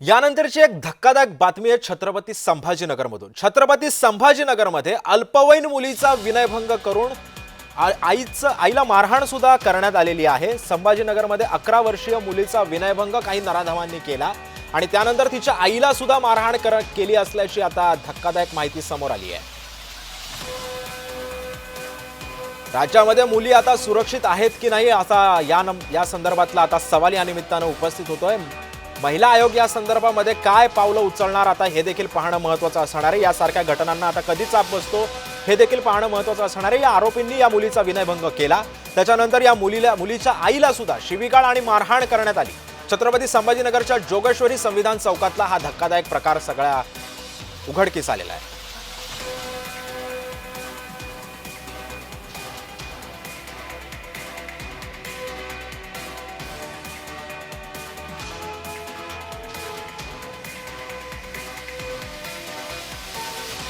यानंतरची एक धक्कादायक बातमी आहे छत्रपती संभाजीनगरमधून. छत्रपती संभाजीनगरमध्ये अल्पवयीन मुलीचा विनयभंग करून आईचं आईला मारहाण सुद्धा करण्यात आलेली आहे. संभाजीनगरमध्ये अकरा वर्षीय मुलीचा विनयभंग काही नराधमांनी केला आणि त्यानंतर तिच्या आईला सुद्धा मारहाण कर केली असल्याची आता धक्कादायक माहिती समोर आली आहे. राज्यामध्ये मुली आता सुरक्षित आहेत की नाही असा या या संदर्भातला आता सवाल या निमित्तानं उपस्थित होतोय. महिला आयोग या संदर्भामध्ये काय पावलं उचलणार? आता हे देखील पाहणं महत्वाचं असणार आहे. यासारख्या घटनांना आता कधी चाप बसतो? हे देखील पाहणं महत्वाचं असणार आहे. या आरोपींनी या मुलीचा विनयभंग केला. त्याच्यानंतर या मुलीला मुलीच्या आईला सुद्धा शिवीगाळ आणि मारहाण करण्यात आली. छत्रपती संभाजीनगरच्या जोगेश्वरी संविधान चौकातला हा धक्कादायक प्रकार सगळ्या उघडकीस आलेला आहे.